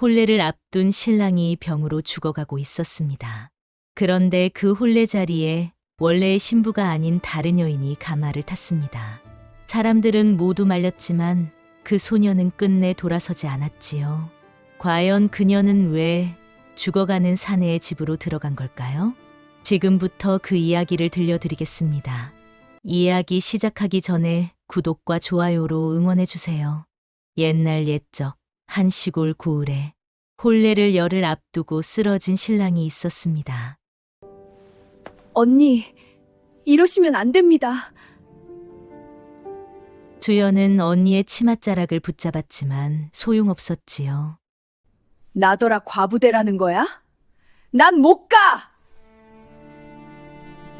혼례를 앞둔 신랑이 병으로 죽어가고 있었습니다. 그런데 그 혼례 자리에 원래의 신부가 아닌 다른 여인이 가마를 탔습니다. 사람들은 모두 말렸지만 그 소녀는 끝내 돌아서지 않았지요. 과연 그녀는 왜 죽어가는 사내의 집으로 들어간 걸까요? 지금부터 그 이야기를 들려드리겠습니다. 이야기 시작하기 전에 구독과 좋아요로 응원해 주세요. 옛날 옛적 한 시골 고을에 혼례를 열을 앞두고 쓰러진 신랑이 있었습니다. 언니, 이러시면 안 됩니다. 주연은 언니의 치맛자락을 붙잡았지만 소용없었지요. 나더라 과부대라는 거야? 난 못 가!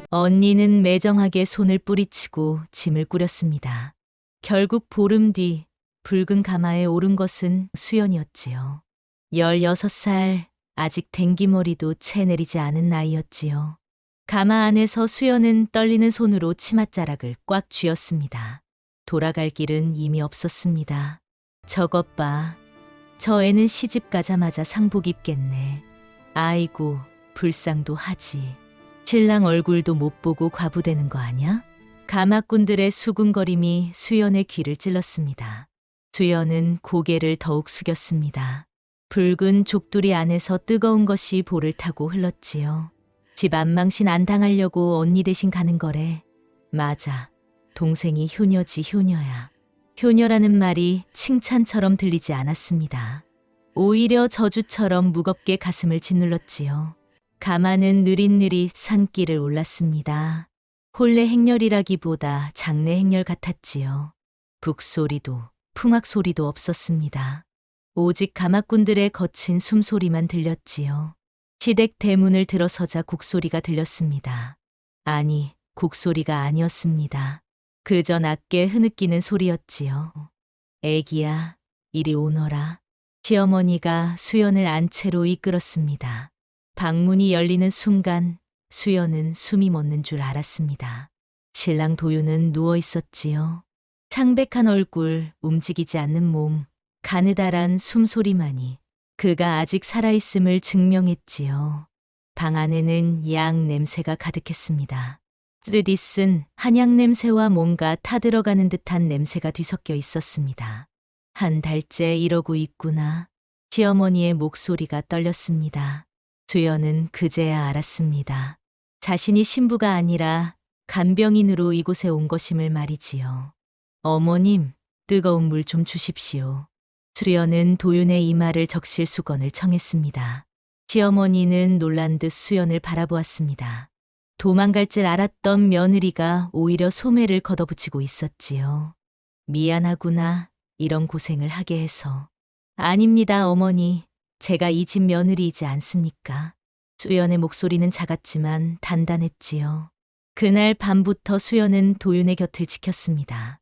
언니는 매정하게 손을 뿌리치고 짐을 꾸렸습니다. 결국 보름 뒤 붉은 가마에 오른 것은 수연이었지요. 16살, 아직 댕기머리도 채 내리지 않은 나이였지요. 가마 안에서 수연은 떨리는 손으로 치맛자락을 꽉 쥐었습니다. 돌아갈 길은 이미 없었습니다. 저것 봐. 저 애는 시집 가자마자 상복 입겠네. 아이고, 불쌍도 하지. 신랑 얼굴도 못 보고 과부되는 거 아냐? 가마꾼들의 수군거림이 수연의 귀를 찔렀습니다. 수연은 고개를 더욱 숙였습니다. 붉은 족두리 안에서 뜨거운 것이 볼을 타고 흘렀지요. 집 안망신 안 당하려고 언니 대신 가는 거래. 맞아. 동생이 효녀지 효녀야. 효녀라는 말이 칭찬처럼 들리지 않았습니다. 오히려 저주처럼 무겁게 가슴을 짓눌렀지요. 가마는 느릿느릿 산길을 올랐습니다. 혼례 행렬이라기보다 장례 행렬 같았지요. 북소리도 풍악 소리도 없었습니다. 오직 가마꾼들의 거친 숨소리만 들렸지요. 시댁 대문을 들어서자 곡소리가 들렸습니다. 아니, 곡소리가 아니었습니다. 그저 낮게 흐느끼는 소리였지요. 애기야, 이리 오너라. 시어머니가 수연을 안채로 이끌었습니다. 방문이 열리는 순간 수연은 숨이 멎는 줄 알았습니다. 신랑 도윤은 누워 있었지요. 창백한 얼굴, 움직이지 않는 몸, 가느다란 숨소리만이 그가 아직 살아있음을 증명했지요. 방 안에는 양 냄새가 가득했습니다. 쓰디 쓴 한약 냄새와 뭔가 타들어가는 듯한 냄새가 뒤섞여 있었습니다. 한 달째 이러고 있구나. 시어머니의 목소리가 떨렸습니다. 주연은 그제야 알았습니다. 자신이 신부가 아니라 간병인으로 이곳에 온 것임을 말이지요. 어머님, 뜨거운 물 좀 주십시오. 수연은 도윤의 이마를 적실 수건을 청했습니다. 시어머니는 놀란 듯 수연을 바라보았습니다. 도망갈 줄 알았던 며느리가 오히려 소매를 걷어붙이고 있었지요. 미안하구나, 이런 고생을 하게 해서. 아닙니다, 어머니. 제가 이 집 며느리이지 않습니까? 수연의 목소리는 작았지만 단단했지요. 그날 밤부터 수연은 도윤의 곁을 지켰습니다.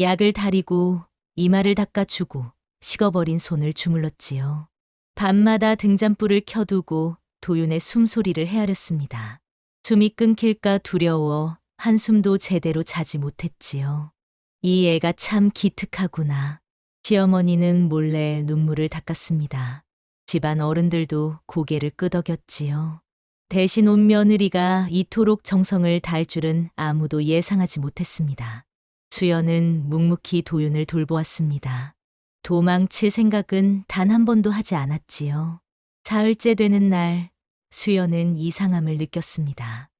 약을 다리고 이마를 닦아주고 식어버린 손을 주물렀지요. 밤마다 등잔불을 켜두고 도윤의 숨소리를 헤아렸습니다. 숨이 끊길까 두려워 한숨도 제대로 자지 못했지요. 이 애가 참 기특하구나. 시어머니는 몰래 눈물을 닦았습니다. 집안 어른들도 고개를 끄덕였지요. 대신 온 며느리가 이토록 정성을 다할 줄은 아무도 예상하지 못했습니다. 수연은 묵묵히 도윤을 돌보았습니다. 도망칠 생각은 단 한 번도 하지 않았지요. 사흘째 되는 날, 수연은 이상함을 느꼈습니다.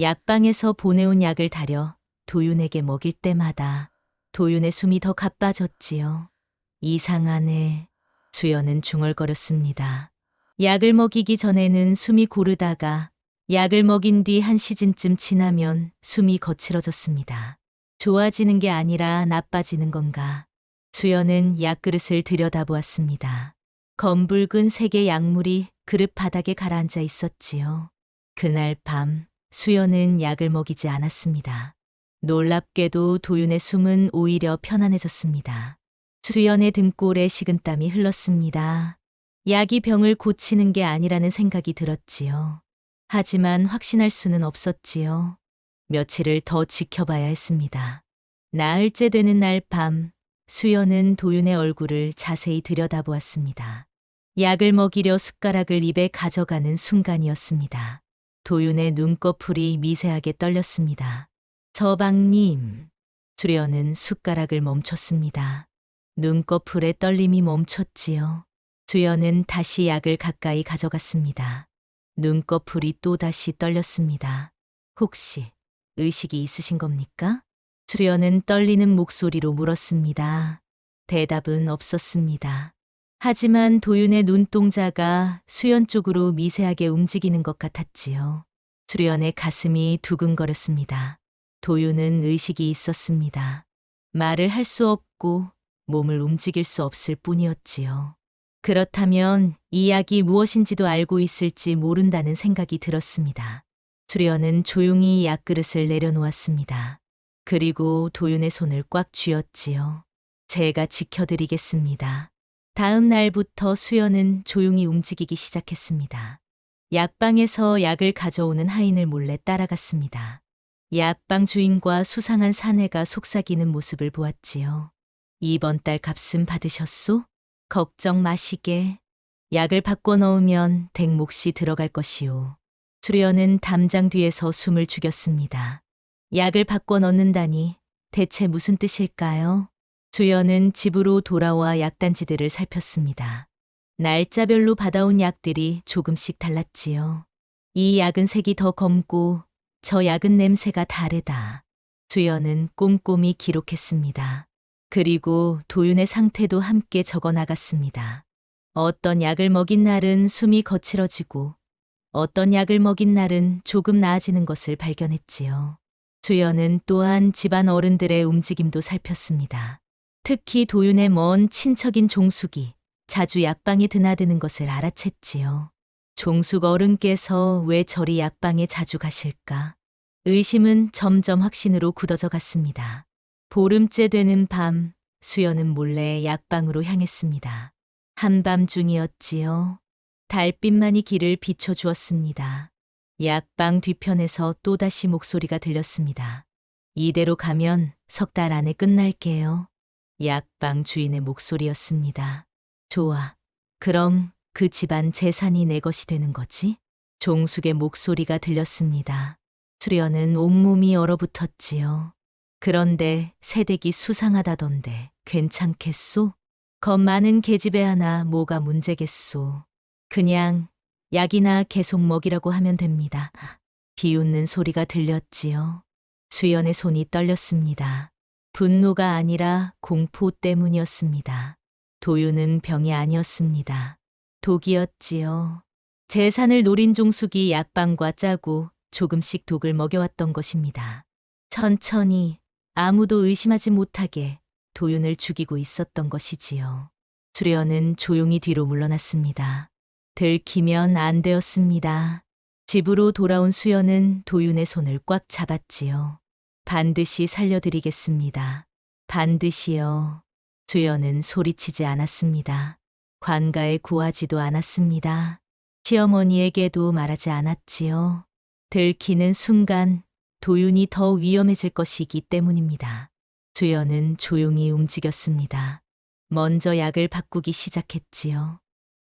약방에서 보내온 약을 다려 도윤에게 먹일 때마다 도윤의 숨이 더 가빠졌지요. 이상하네. 수연은 중얼거렸습니다. 약을 먹이기 전에는 숨이 고르다가 약을 먹인 뒤 한 시즌쯤 지나면 숨이 거칠어졌습니다. 좋아지는 게 아니라 나빠지는 건가. 수연은 약그릇을 들여다보았습니다. 검붉은 색의 약물이 그릇 바닥에 가라앉아 있었지요. 그날 밤 수연은 약을 먹이지 않았습니다. 놀랍게도 도윤의 숨은 오히려 편안해졌습니다. 수연의 등골에 식은땀이 흘렀습니다. 약이 병을 고치는 게 아니라는 생각이 들었지요. 하지만 확신할 수는 없었지요. 며칠을 더 지켜봐야 했습니다. 나흘째 되는 날 밤, 수연은 도윤의 얼굴을 자세히 들여다보았습니다. 약을 먹이려 숟가락을 입에 가져가는 순간이었습니다. 도윤의 눈꺼풀이 미세하게 떨렸습니다. 저방님, 수련은 숟가락을 멈췄습니다. 눈꺼풀의 떨림이 멈췄지요. 수연은 다시 약을 가까이 가져갔습니다. 눈꺼풀이 또다시 떨렸습니다. 혹시 의식이 있으신 겁니까? 수연은 떨리는 목소리로 물었습니다. 대답은 없었습니다. 하지만 도윤의 눈동자가 수연 쪽으로 미세하게 움직이는 것 같았지요. 수연의 가슴이 두근거렸습니다. 도윤은 의식이 있었습니다. 말을 할 수 없고 몸을 움직일 수 없을 뿐이었지요. 그렇다면 이 약이 무엇인지도 알고 있을지 모른다는 생각이 들었습니다. 수련은 조용히 약그릇을 내려놓았습니다. 그리고 도윤의 손을 꽉 쥐었지요. 제가 지켜드리겠습니다. 다음 날부터 수연은 조용히 움직이기 시작했습니다. 약방에서 약을 가져오는 하인을 몰래 따라갔습니다. 약방 주인과 수상한 사내가 속삭이는 모습을 보았지요. 이번 달 값은 받으셨소? 걱정 마시게. 약을 바꿔 넣으면 댁몫이 들어갈 것이오. 수련은 담장 뒤에서 숨을 죽였습니다. 약을 바꿔 넣는다니 대체 무슨 뜻일까요? 수연은 집으로 돌아와 약단지들을 살폈습니다. 날짜별로 받아온 약들이 조금씩 달랐지요. 이 약은 색이 더 검고 저 약은 냄새가 다르다. 수연은 꼼꼼히 기록했습니다. 그리고 도윤의 상태도 함께 적어 나갔습니다. 어떤 약을 먹인 날은 숨이 거칠어지고 어떤 약을 먹인 날은 조금 나아지는 것을 발견했지요. 수연은 또한 집안 어른들의 움직임도 살폈습니다. 특히 도윤의 먼 친척인 종숙이 자주 약방에 드나드는 것을 알아챘지요. 종숙 어른께서 왜 저리 약방에 자주 가실까? 의심은 점점 확신으로 굳어져 갔습니다. 보름째 되는 밤, 수연은 몰래 약방으로 향했습니다. 한밤중이었지요. 달빛만이 길을 비춰주었습니다. 약방 뒤편에서 또다시 목소리가 들렸습니다. 이대로 가면 석 달 안에 끝날게요. 약방 주인의 목소리였습니다. 좋아. 그럼 그 집안 재산이 내 것이 되는 거지? 종숙의 목소리가 들렸습니다. 수련은 온몸이 얼어붙었지요. 그런데 새댁이 수상하다던데 괜찮겠소? 겁 많은 계집애 하나 뭐가 문제겠소? 그냥 약이나 계속 먹이라고 하면 됩니다. 비웃는 소리가 들렸지요. 수연의 손이 떨렸습니다. 분노가 아니라 공포 때문이었습니다. 도유는 병이 아니었습니다. 독이었지요. 재산을 노린 종숙이 약방과 짜고 조금씩 독을 먹여왔던 것입니다. 천천히 아무도 의심하지 못하게 도윤을 죽이고 있었던 것이지요. 수련은 조용히 뒤로 물러났습니다. 들키면 안 되었습니다. 집으로 돌아온 수연은 도윤의 손을 꽉 잡았지요. 반드시 살려드리겠습니다. 반드시요. 수연은 소리치지 않았습니다. 관가에 구하지도 않았습니다. 시어머니에게도 말하지 않았지요. 들키는 순간 도윤이 더 위험해질 것이기 때문입니다. 수연은 조용히 움직였습니다. 먼저 약을 바꾸기 시작했지요.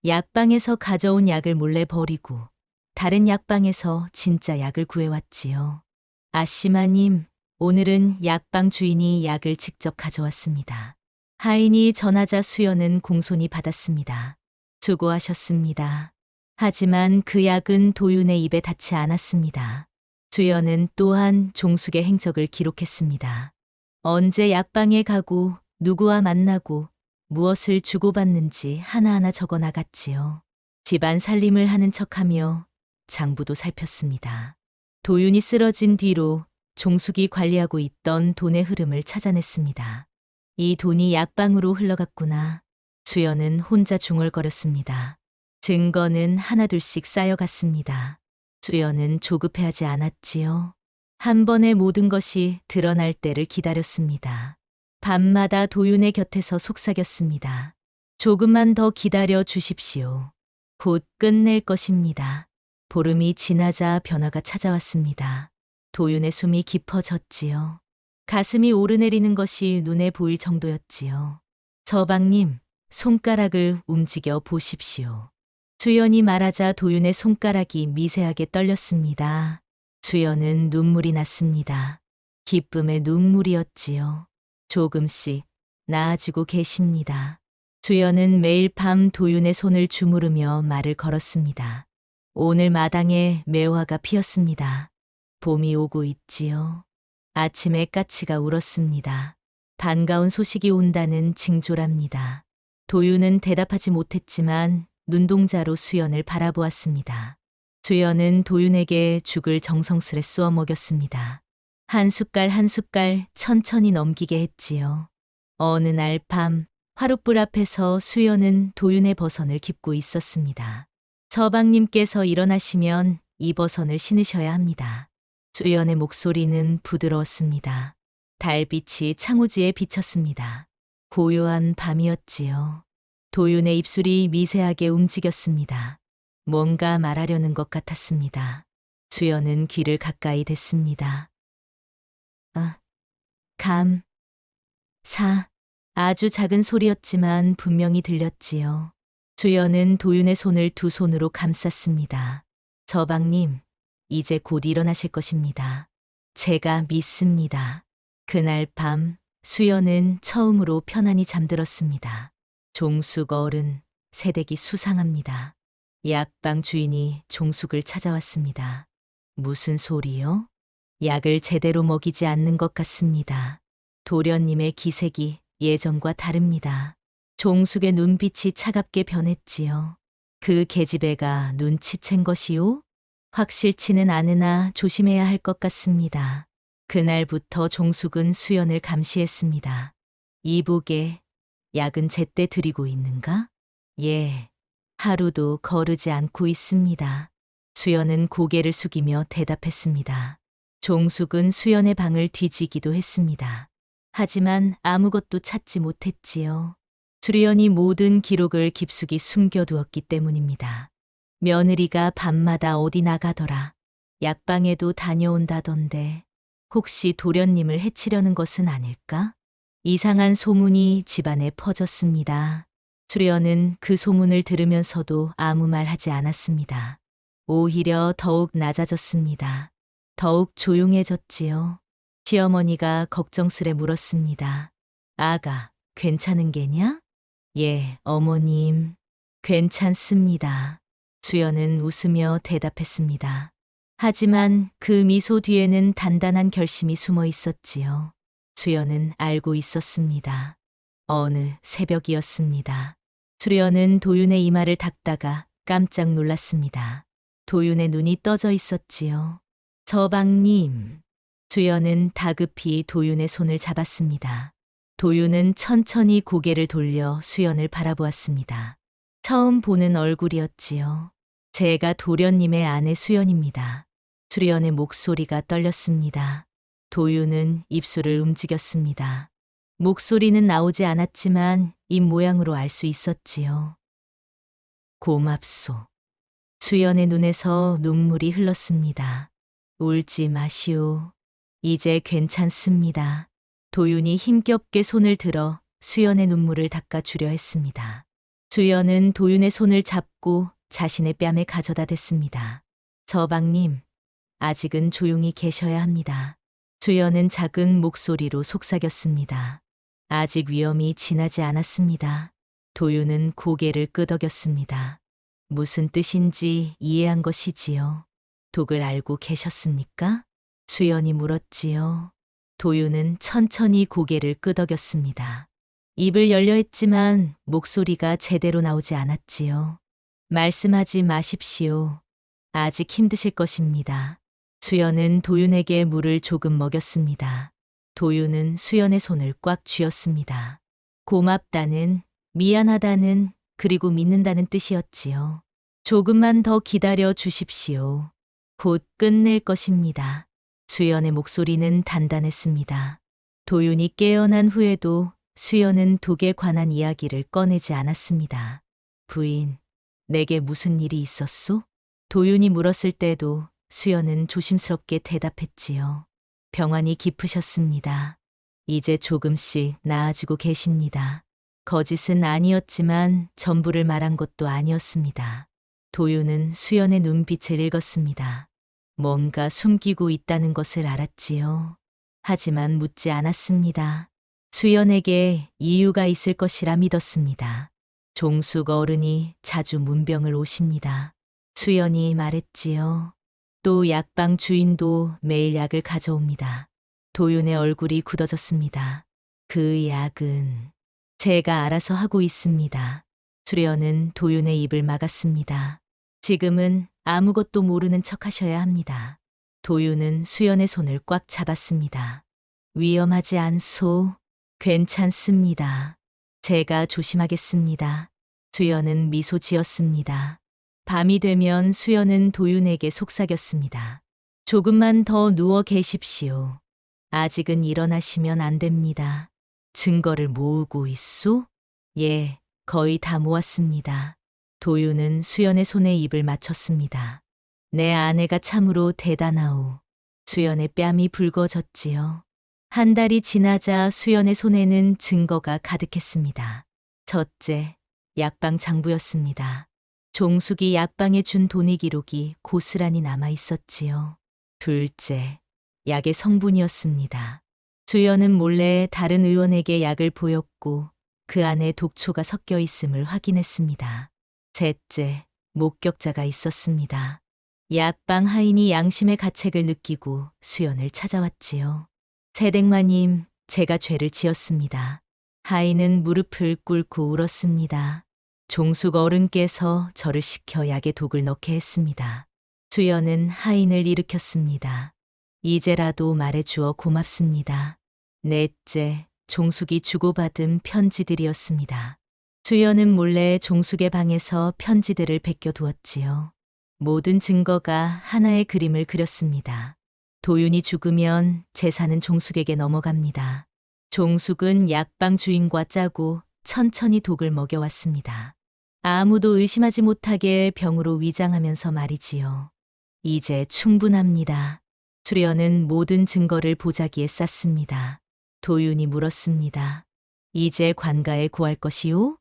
약방에서 가져온 약을 몰래 버리고 다른 약방에서 진짜 약을 구해왔지요. 아씨마님, 오늘은 약방 주인이 약을 직접 가져왔습니다. 하인이 전하자 수연은 공손히 받았습니다. 수고하셨습니다. 하지만 그 약은 도윤의 입에 닿지 않았습니다. 수연은 또한 종숙의 행적을 기록했습니다. 언제 약방에 가고 누구와 만나고 무엇을 주고받는지 하나하나 적어 나갔지요. 집안 살림을 하는 척하며 장부도 살폈습니다. 도윤이 쓰러진 뒤로 종숙이 관리하고 있던 돈의 흐름을 찾아냈습니다. 이 돈이 약방으로 흘러갔구나. 수연은 혼자 중얼거렸습니다. 증거는 하나둘씩 쌓여갔습니다. 수연은 조급해하지 않았지요. 한 번에 모든 것이 드러날 때를 기다렸습니다. 밤마다 도윤의 곁에서 속삭였습니다. 조금만 더 기다려 주십시오. 곧 끝낼 것입니다. 보름이 지나자 변화가 찾아왔습니다. 도윤의 숨이 깊어졌지요. 가슴이 오르내리는 것이 눈에 보일 정도였지요. 저방님, 손가락을 움직여 보십시오. 수연이 말하자 도윤의 손가락이 미세하게 떨렸습니다. 수연은 눈물이 났습니다. 기쁨의 눈물이었지요. 조금씩 나아지고 계십니다. 수연은 매일 밤 도윤의 손을 주무르며 말을 걸었습니다. 오늘 마당에 매화가 피었습니다. 봄이 오고 있지요. 아침에 까치가 울었습니다. 반가운 소식이 온다는 징조랍니다. 도윤은 대답하지 못했지만 눈동자로 수연을 바라보았습니다. 수연은 도윤에게 죽을 정성스레 쏘어 먹였습니다. 한 숟갈 한 숟갈 천천히 넘기게 했지요. 어느 날 밤 화롯불 앞에서 수연은 도윤의 버선을 깁고 있었습니다. 서방님께서 일어나시면 이 버선을 신으셔야 합니다. 수연의 목소리는 부드러웠습니다. 달빛이 창호지에 비쳤습니다. 고요한 밤이었지요. 도윤의 입술이 미세하게 움직였습니다. 뭔가 말하려는 것 같았습니다. 수연은 귀를 가까이 댔습니다. 아, 감, 사, 아주 작은 소리였지만 분명히 들렸지요. 수연은 도윤의 손을 두 손으로 감쌌습니다. 저방님, 이제 곧 일어나실 것입니다. 제가 믿습니다. 그날 밤 수연은 처음으로 편안히 잠들었습니다. 종숙 어른, 새댁이 수상합니다. 약방 주인이 종숙을 찾아왔습니다. 무슨 소리요? 약을 제대로 먹이지 않는 것 같습니다. 도련님의 기색이 예전과 다릅니다. 종숙의 눈빛이 차갑게 변했지요. 그 계집애가 눈치챈 것이요? 확실치는 않으나 조심해야 할 것 같습니다. 그날부터 종숙은 수연을 감시했습니다. 이복에 약은 제때 드리고 있는가? 예, 하루도 거르지 않고 있습니다. 수연은 고개를 숙이며 대답했습니다. 종숙은 수연의 방을 뒤지기도 했습니다. 하지만 아무것도 찾지 못했지요. 수련이 모든 기록을 깊숙이 숨겨두었기 때문입니다. 며느리가 밤마다 어디 나가더라. 약방에도 다녀온다던데 혹시 도련님을 해치려는 것은 아닐까? 이상한 소문이 집안에 퍼졌습니다. 수련은 그 소문을 들으면서도 아무 말 하지 않았습니다. 오히려 더욱 낮아졌습니다. 더욱 조용해졌지요. 시어머니가 걱정스레 물었습니다. 아가, 괜찮은 게냐? 예, 어머님. 괜찮습니다. 수연은 웃으며 대답했습니다. 하지만 그 미소 뒤에는 단단한 결심이 숨어 있었지요. 수연은 알고 있었습니다. 어느 새벽이었습니다. 수련은 도윤의 이마를 닦다가 깜짝 놀랐습니다. 도윤의 눈이 떠져 있었지요. 저방님. 수연은 다급히 도윤의 손을 잡았습니다. 도윤은 천천히 고개를 돌려 수연을 바라보았습니다. 처음 보는 얼굴이었지요. 제가 도련님의 아내 수연입니다. 수련의 목소리가 떨렸습니다. 도윤은 입술을 움직였습니다. 목소리는 나오지 않았지만 입 모양으로 알 수 있었지요. 고맙소. 수연의 눈에서 눈물이 흘렀습니다. 울지 마시오. 이제 괜찮습니다. 도윤이 힘겹게 손을 들어 수연의 눈물을 닦아주려 했습니다. 수연은 도윤의 손을 잡고 자신의 뺨에 가져다 댔습니다. 저방님, 아직은 조용히 계셔야 합니다. 수연은 작은 목소리로 속삭였습니다. 아직 위험이 지나지 않았습니다. 도윤은 고개를 끄덕였습니다. 무슨 뜻인지 이해한 것이지요. 독을 알고 계셨습니까? 수연이 물었지요. 도윤은 천천히 고개를 끄덕였습니다. 입을 열려 했지만 목소리가 제대로 나오지 않았지요. 말씀하지 마십시오. 아직 힘드실 것입니다. 수연은 도윤에게 물을 조금 먹였습니다. 도윤은 수연의 손을 꽉 쥐었습니다. 고맙다는, 미안하다는, 그리고 믿는다는 뜻이었지요. 조금만 더 기다려 주십시오. 곧 끝낼 것입니다. 수연의 목소리는 단단했습니다. 도윤이 깨어난 후에도 수연은 독에 관한 이야기를 꺼내지 않았습니다. 부인, 내게 무슨 일이 있었소? 도윤이 물었을 때도 수연은 조심스럽게 대답했지요. 병환이 깊으셨습니다. 이제 조금씩 나아지고 계십니다. 거짓은 아니었지만 전부를 말한 것도 아니었습니다. 도윤은 수연의 눈빛을 읽었습니다. 뭔가 숨기고 있다는 것을 알았지요. 하지만 묻지 않았습니다. 수연에게 이유가 있을 것이라 믿었습니다. 종숙 어른이 자주 문병을 오십니다. 수연이 말했지요. 또 약방 주인도 매일 약을 가져옵니다. 도윤의 얼굴이 굳어졌습니다. 그 약은 제가 알아서 하고 있습니다. 수련은 도윤의 입을 막았습니다. 지금은 아무것도 모르는 척 하셔야 합니다. 도윤은 수연의 손을 꽉 잡았습니다. 위험하지 않소. 괜찮습니다. 제가 조심하겠습니다. 수연은 미소 지었습니다. 밤이 되면 수연은 도윤에게 속삭였습니다. 조금만 더 누워 계십시오. 아직은 일어나시면 안 됩니다. 증거를 모으고 있소? 예, 거의 다 모았습니다. 도윤은 수연의 손에 입을 맞췄습니다. 내 아내가 참으로 대단하오. 수연의 뺨이 붉어졌지요. 한 달이 지나자 수연의 손에는 증거가 가득했습니다. 첫째, 약방 장부였습니다. 종숙이 약방에 준 돈의 기록이 고스란히 남아 있었지요. 둘째, 약의 성분이었습니다. 수연은 몰래 다른 의원에게 약을 보였고 그 안에 독초가 섞여 있음을 확인했습니다. 셋째, 목격자가 있었습니다. 약방 하인이 양심의 가책을 느끼고 수연을 찾아왔지요. 세댁마님, 제가 죄를 지었습니다. 하인은 무릎을 꿇고 울었습니다. 종숙 어른께서 저를 시켜 약에 독을 넣게 했습니다. 수연은 하인을 일으켰습니다. 이제라도 말해 주어 고맙습니다. 넷째, 종숙이 주고받은 편지들이었습니다. 수연은 몰래 종숙의 방에서 편지들을 베껴두었지요. 모든 증거가 하나의 그림을 그렸습니다. 도윤이 죽으면 재산은 종숙에게 넘어갑니다. 종숙은 약방 주인과 짜고 천천히 독을 먹여왔습니다. 아무도 의심하지 못하게 병으로 위장하면서 말이지요. 이제 충분합니다. 수련은 모든 증거를 보자기에 쌌습니다. 도윤이 물었습니다. 이제 관가에 구할 것이오?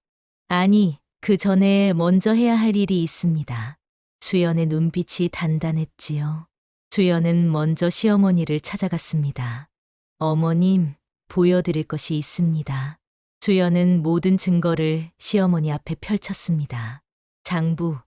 아니, 그 전에 먼저 해야 할 일이 있습니다. 수연의 눈빛이 단단했지요. 수연은 먼저 시어머니를 찾아갔습니다. 어머님, 보여드릴 것이 있습니다. 수연은 모든 증거를 시어머니 앞에 펼쳤습니다. 장부,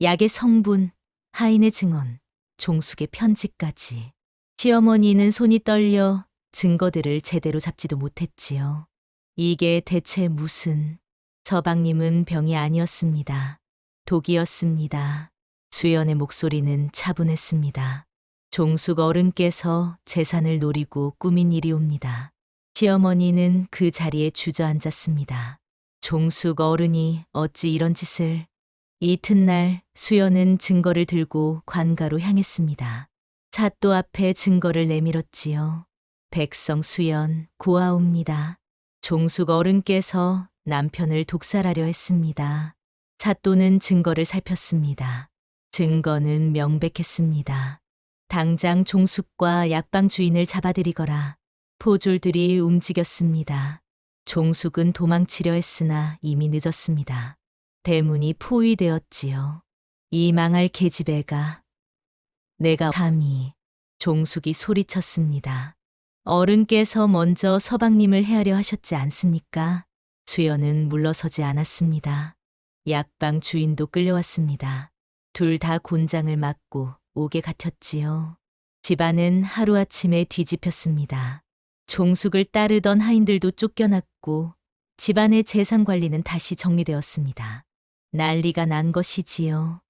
약의 성분, 하인의 증언, 종숙의 편지까지. 시어머니는 손이 떨려 증거들을 제대로 잡지도 못했지요. 이게 대체 무슨... 서방님은 병이 아니었습니다. 독이었습니다. 수연의 목소리는 차분했습니다. 종숙 어른께서 재산을 노리고 꾸민 일이옵니다. 시어머니는 그 자리에 주저앉았습니다. 종숙 어른이 어찌 이런 짓을 이튿날 수연은 증거를 들고 관가로 향했습니다. 찻도 앞에 증거를 내밀었지요. 백성 수연 고아옵니다. 종숙 어른께서 남편을 독살하려 했습니다. 찻도는 증거를 살폈습니다. 증거는 명백했습니다. 당장 종숙과 약방 주인을 잡아들이거라. 포졸들이 움직였습니다. 종숙은 도망치려 했으나 이미 늦었습니다. 대문이 포위되었지요. 이 망할 계집애가 내가 감히 종숙이 소리쳤습니다. 어른께서 먼저 서방님을 헤아려 하셨지 않습니까? 수연은 물러서지 않았습니다. 약방 주인도 끌려왔습니다. 둘 다 곤장을 맞고 옥에 갇혔지요. 집안은 하루아침에 뒤집혔습니다. 종숙을 따르던 하인들도 쫓겨났고 집안의 재산 관리는 다시 정리되었습니다. 난리가 난 것이지요.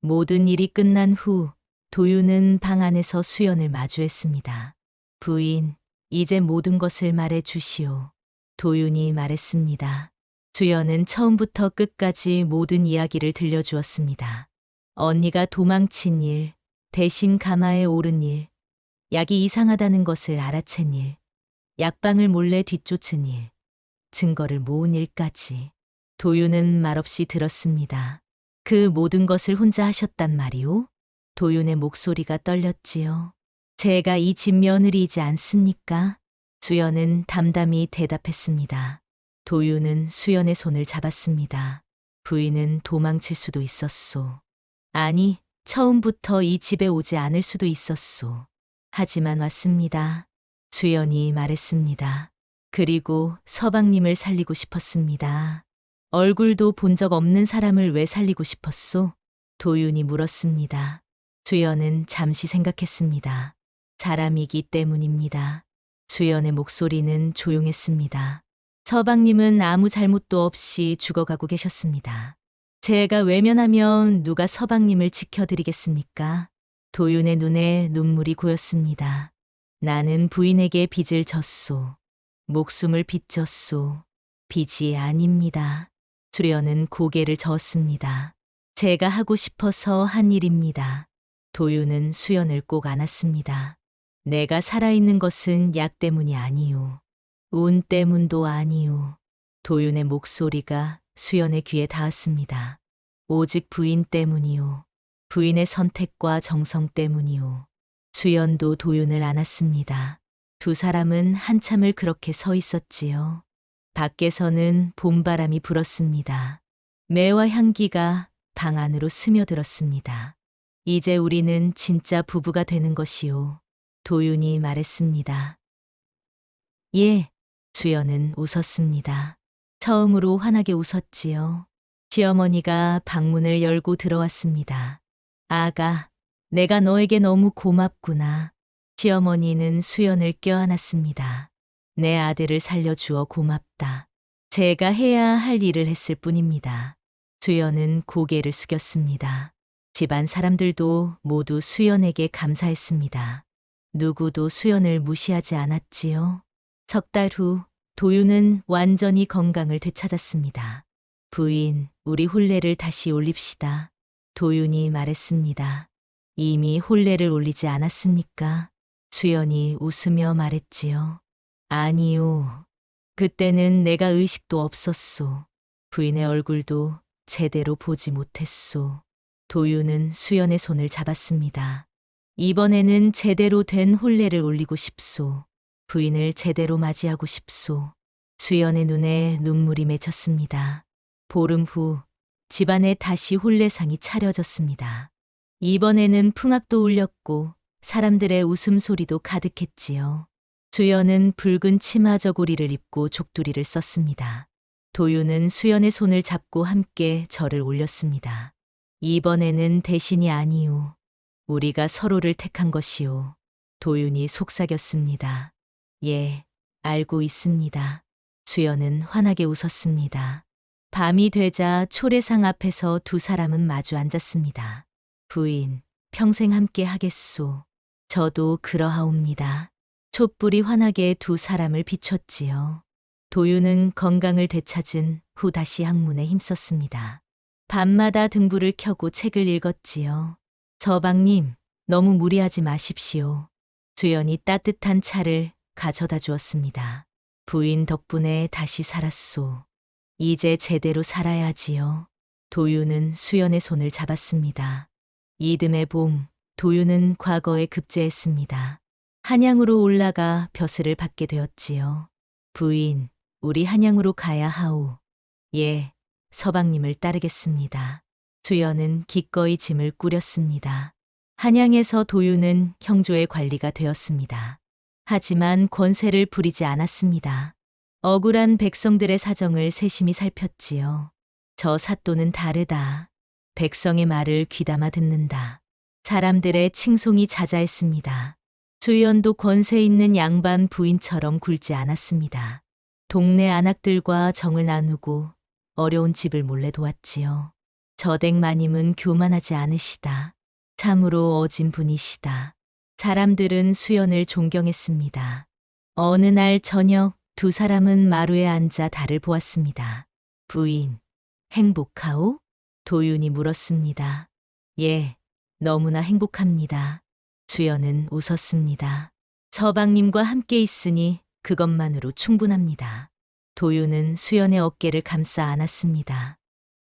모든 일이 끝난 후 도윤은 방 안에서 수연을 마주했습니다. 부인, 이제 모든 것을 말해 주시오. 도윤이 말했습니다. 수연은 처음부터 끝까지 모든 이야기를 들려주었습니다. 언니가 도망친 일, 대신 가마에 오른 일, 약이 이상하다는 것을 알아챈 일, 약방을 몰래 뒤쫓은 일, 증거를 모은 일까지. 도윤은 말없이 들었습니다. 그 모든 것을 혼자 하셨단 말이오? 도윤의 목소리가 떨렸지요. 제가 이 집 며느리이지 않습니까? 수연은 담담히 대답했습니다. 도윤은 수연의 손을 잡았습니다. 부인은 도망칠 수도 있었소. 아니, 처음부터 이 집에 오지 않을 수도 있었소. 하지만 왔습니다. 주연이 말했습니다. 그리고 서방님을 살리고 싶었습니다. 얼굴도 본 적 없는 사람을 왜 살리고 싶었소? 도윤이 물었습니다. 주연은 잠시 생각했습니다. 사람이기 때문입니다. 주연의 목소리는 조용했습니다. 서방님은 아무 잘못도 없이 죽어가고 계셨습니다. 제가 외면하면 누가 서방님을 지켜드리겠습니까? 도윤의 눈에 눈물이 고였습니다. 나는 부인에게 빚을 졌소. 목숨을 빚졌소. 빚이 아닙니다. 수련은 고개를 저었습니다. 제가 하고 싶어서 한 일입니다. 도윤은 수연을 꼭 안았습니다. 내가 살아있는 것은 약 때문이 아니오. 운 때문도 아니오. 도윤의 목소리가 수연의 귀에 닿았습니다. 오직 부인 때문이오. 부인의 선택과 정성 때문이오. 수연도 도윤을 안았습니다. 두 사람은 한참을 그렇게 서 있었지요. 밖에서는 봄바람이 불었습니다. 매와 향기가 방 안으로 스며들었습니다. 이제 우리는 진짜 부부가 되는 것이오. 도윤이 말했습니다. 예, 수연은 웃었습니다. 처음으로 환하게 웃었지요. 시어머니가 방문을 열고 들어왔습니다. 아가, 내가 너에게 너무 고맙구나. 시어머니는 수연을 껴안았습니다. 내 아들을 살려주어 고맙다. 제가 해야 할 일을 했을 뿐입니다. 수연은 고개를 숙였습니다. 집안 사람들도 모두 수연에게 감사했습니다. 누구도 수연을 무시하지 않았지요. 석 달 후 도윤은 완전히 건강을 되찾았습니다. 부인, 우리 혼례를 다시 올립시다. 도윤이 말했습니다. 이미 혼례를 올리지 않았습니까? 수연이 웃으며 말했지요. 아니요. 그때는 내가 의식도 없었소. 부인의 얼굴도 제대로 보지 못했소. 도윤은 수연의 손을 잡았습니다. 이번에는 제대로 된 혼례를 올리고 싶소. 부인을 제대로 맞이하고 싶소. 수연의 눈에 눈물이 맺혔습니다. 보름 후 집안에 다시 혼례상이 차려졌습니다. 이번에는 풍악도 울렸고 사람들의 웃음소리도 가득했지요. 수연은 붉은 치마 저고리를 입고 족두리를 썼습니다. 도윤은 수연의 손을 잡고 함께 절을 올렸습니다. 이번에는 대신이 아니오. 우리가 서로를 택한 것이오. 도윤이 속삭였습니다. 예, 알고 있습니다. 수연은 환하게 웃었습니다. 밤이 되자 초례상 앞에서 두 사람은 마주 앉았습니다. 부인, 평생 함께 하겠소. 저도 그러하옵니다. 촛불이 환하게 두 사람을 비췄지요. 도윤은 건강을 되찾은 후 다시 학문에 힘썼습니다. 밤마다 등불을 켜고 책을 읽었지요. 저방님, 너무 무리하지 마십시오. 주연이 따뜻한 차를 가져다 주었습니다. 부인 덕분에 다시 살았소. 이제 제대로 살아야지요. 도윤은 수연의 손을 잡았습니다. 이듬해 봄, 도윤은 과거에 급제했습니다. 한양으로 올라가 벼슬을 받게 되었지요. 부인, 우리 한양으로 가야 하오. 예, 서방님을 따르겠습니다. 수연은 기꺼이 짐을 꾸렸습니다. 한양에서 도윤은 형조의 관리가 되었습니다. 하지만 권세를 부리지 않았습니다. 억울한 백성들의 사정을 세심히 살폈지요. 저 사또는 다르다. 백성의 말을 귀담아 듣는다. 사람들의 칭송이 자자했습니다. 주연도 권세 있는 양반 부인처럼 굴지 않았습니다. 동네 안악들과 정을 나누고 어려운 집을 몰래 도왔지요. 저댁 마님은 교만하지 않으시다. 참으로 어진 분이시다. 사람들은 수연을 존경했습니다. 어느 날 저녁 두 사람은 마루에 앉아 달을 보았습니다. 부인, 행복하오? 도윤이 물었습니다. 예, 너무나 행복합니다. 수연은 웃었습니다. 서방님과 함께 있으니 그것만으로 충분합니다. 도윤은 수연의 어깨를 감싸 안았습니다.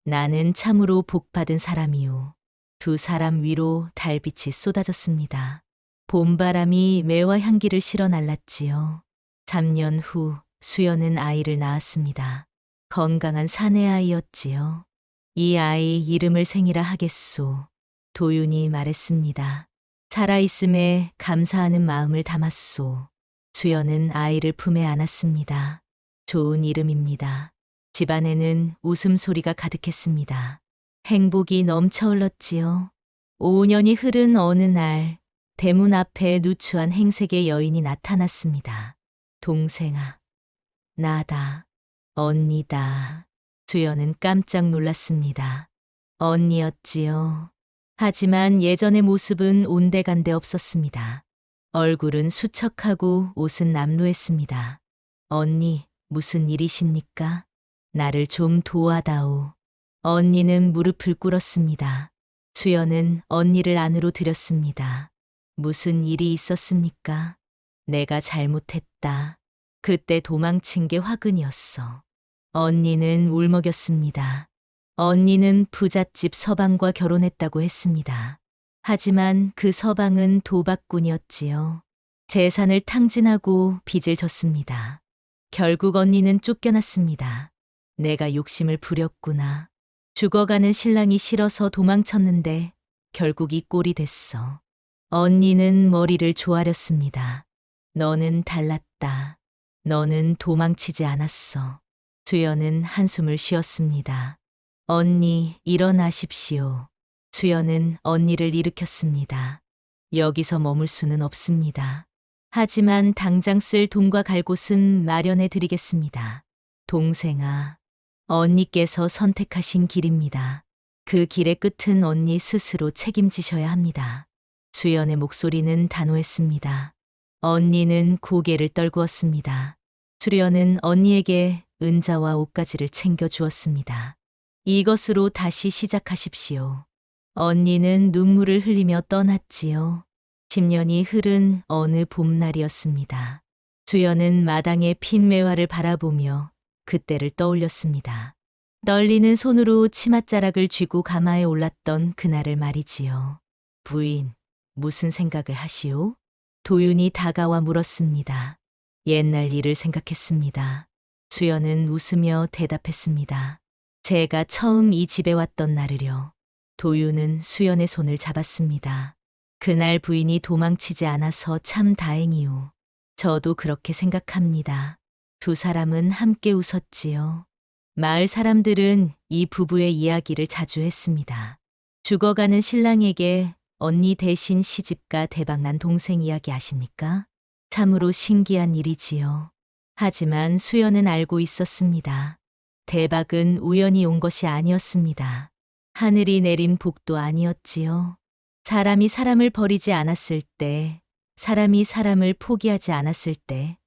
나는 참으로 복받은 사람이오. 두 사람 위로 달빛이 쏟아졌습니다. 봄바람이 매와 향기를 실어 날랐지요. 3년 후 수연은 아이를 낳았습니다. 건강한 사내 아이였지요. 이 아이 이름을 생이라 하겠소. 도윤이 말했습니다. 살아있음에 감사하는 마음을 담았소. 수연은 아이를 품에 안았습니다. 좋은 이름입니다. 집안에는 웃음소리가 가득했습니다. 행복이 넘쳐 흘렀지요. 5년이 흐른 어느 날, 대문 앞에 누추한 행색의 여인이 나타났습니다. 동생아, 나다, 언니다. 수연은 깜짝 놀랐습니다. 언니였지요. 하지만 예전의 모습은 온데간데 없었습니다. 얼굴은 수척하고 옷은 남루했습니다. 언니, 무슨 일이십니까? 나를 좀 도와다오. 언니는 무릎을 꿇었습니다. 수연은 언니를 안으로 들였습니다. 무슨 일이 있었습니까? 내가 잘못했다. 그때 도망친 게 화근이었어. 언니는 울먹였습니다. 언니는 부잣집 서방과 결혼했다고 했습니다. 하지만 그 서방은 도박꾼이었지요. 재산을 탕진하고 빚을 졌습니다. 결국 언니는 쫓겨났습니다. 내가 욕심을 부렸구나. 죽어가는 신랑이 싫어서 도망쳤는데 결국 이 꼴이 됐어. 언니는 머리를 조아렸습니다. 너는 달랐다. 너는 도망치지 않았어. 수연은 한숨을 쉬었습니다. 언니, 일어나십시오. 수연은 언니를 일으켰습니다. 여기서 머물 수는 없습니다. 하지만 당장 쓸 돈과 갈 곳은 마련해 드리겠습니다. 동생아, 언니께서 선택하신 길입니다. 그 길의 끝은 언니 스스로 책임지셔야 합니다. 수연의 목소리는 단호했습니다. 언니는 고개를 떨구었습니다. 수련은 언니에게 은자와 옷가지를 챙겨 주었습니다. 이것으로 다시 시작하십시오. 언니는 눈물을 흘리며 떠났지요. 10년이 흐른 어느 봄날이었습니다. 수연은 마당의 핀 매화를 바라보며 그때를 떠올렸습니다. 떨리는 손으로 치맛자락을 쥐고 가마에 올랐던 그날을 말이지요. 부인, 무슨 생각을 하시오? 도윤이 다가와 물었습니다. 옛날 일을 생각했습니다. 수연은 웃으며 대답했습니다. 제가 처음 이 집에 왔던 날을요. 도윤은 수연의 손을 잡았습니다. 그날 부인이 도망치지 않아서 참 다행이요. 저도 그렇게 생각합니다. 두 사람은 함께 웃었지요. 마을 사람들은 이 부부의 이야기를 자주 했습니다. 죽어가는 신랑에게 언니 대신 시집가 대박난 동생 이야기 아십니까? 참으로 신기한 일이지요. 하지만 수연은 알고 있었습니다. 대박은 우연히 온 것이 아니었습니다. 하늘이 내린 복도 아니었지요. 사람이 사람을 버리지 않았을 때, 사람이 사람을 포기하지 않았을 때,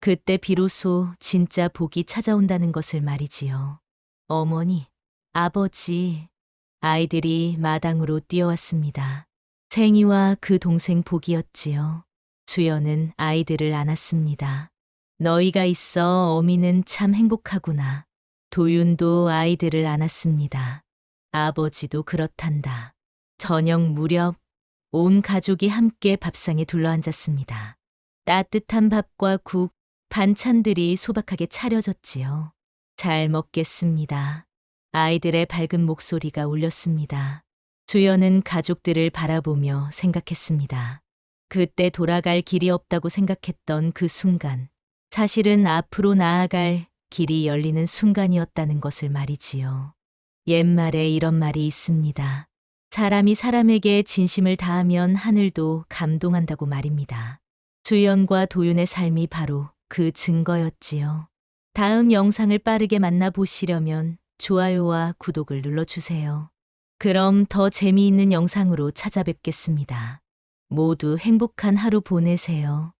그때 비로소 진짜 복이 찾아온다는 것을 말이지요. 어머니, 아버지, 아이들이 마당으로 뛰어왔습니다. 생이와 그 동생 복이었지요. 수연은 아이들을 안았습니다. 너희가 있어 어미는 참 행복하구나. 도윤도 아이들을 안았습니다. 아버지도 그렇단다. 저녁 무렵 온 가족이 함께 밥상에 둘러앉았습니다. 따뜻한 밥과 국, 반찬들이 소박하게 차려졌지요. 잘 먹겠습니다. 아이들의 밝은 목소리가 울렸습니다. 주연은 가족들을 바라보며 생각했습니다. 그때 돌아갈 길이 없다고 생각했던 그 순간, 사실은 앞으로 나아갈 길이 열리는 순간이었다는 것을 말이지요. 옛말에 이런 말이 있습니다. 사람이 사람에게 진심을 다하면 하늘도 감동한다고 말입니다. 주연과 도윤의 삶이 바로 그 증거였지요. 다음 영상을 빠르게 만나보시려면 좋아요와 구독을 눌러주세요. 그럼 더 재미있는 영상으로 찾아뵙겠습니다. 모두 행복한 하루 보내세요.